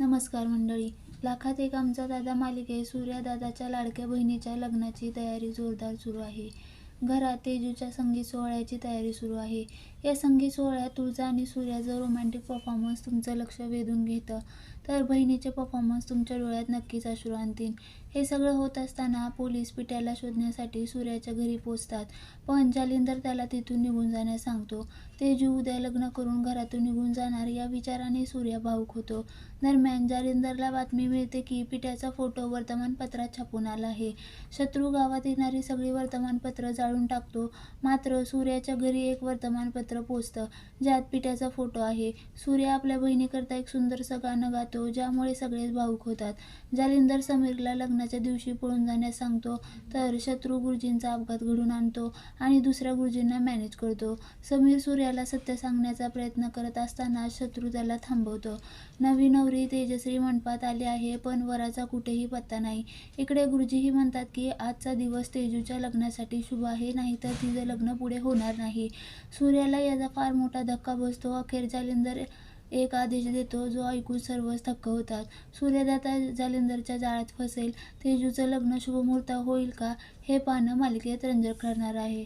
नमस्कार मंडळी. लाखात एक आमचा दादा मालिकेत सूर्यदादाच्या लाडक्या बहिणीच्या लग्नाची तयारी जोरदार सुरू आहे. घरात तेजूच्या संगीत सोहळ्याची तयारी सुरू आहे. या संगीत सोहळ्यात तुळजा आणि सूर्याचं रोमॅन्टिक परफॉर्मन्स तुमचं लक्ष वेधून घेतं. तर बहिणीचे परफॉर्मन्स तुमच्या डोळ्यात नक्कीच अश्रू आणतील. हे सगळं होत असताना पोलीस पिट्याला शोधण्यासाठी सूर्याच्या घरी पोचतात. पण जालिंदर त्याला तिथून निघून जाण्यास सांगतो. तेजू उद्या लग्न करून घरातून निघून जाणार या विचाराने सूर्या भाऊक होतो. दरम्यान जालिंदरला बातमी मिळते की पिट्याचा फोटो वर्तमानपत्रात छापून आला आहे. शत्रू गावात येणारी सगळी वर्तमानपत्र जाळून टाकतो. मात्र सूर्याच्या घरी एक वर्तमानपत्र पोचतं. ज्यात पिट्याचा फोटो आहे. सूर्य आपल्या बहिणीकरता एक सुंदरसं गाणं गातो ज्यामुळे सगळेच भावुक होतात. जालिंदर समीरला लग्नाच्या दिवशी पळून जाण्यास सांगतो तर शत्रू गुरुजींचा अपघात घडून आणतो आणि दुसऱ्या गुरुजींना मॅनेज करतो. समीर सूर्याला सत्य सांगण्याचा प्रयत्न करत असताना शत्रू त्याला थांबवतो. नवी नवरी तेजश्री मंडपात आली आहे पण वराचा कुठेही पत्ता नाही. इकडे गुरुजीही म्हणतात की आजचा दिवस तेजूच्या लग्नासाठी शुभ आहे नाहीतर तिचं लग्न पुढे होणार नाही. सूर्याला याचा फार मोठा धक्का बसतो. अखेर जालिंदर एक आदेश देतो जो ऐकून सर्वच थक्क होतात. सूर्यदाता जालिंदरच्या जाळ्यात फसेल. तेजूचं लग्न शुभमुहूर्त होईल का? हे पाहणं मालिकेत रंजक करणार आहे.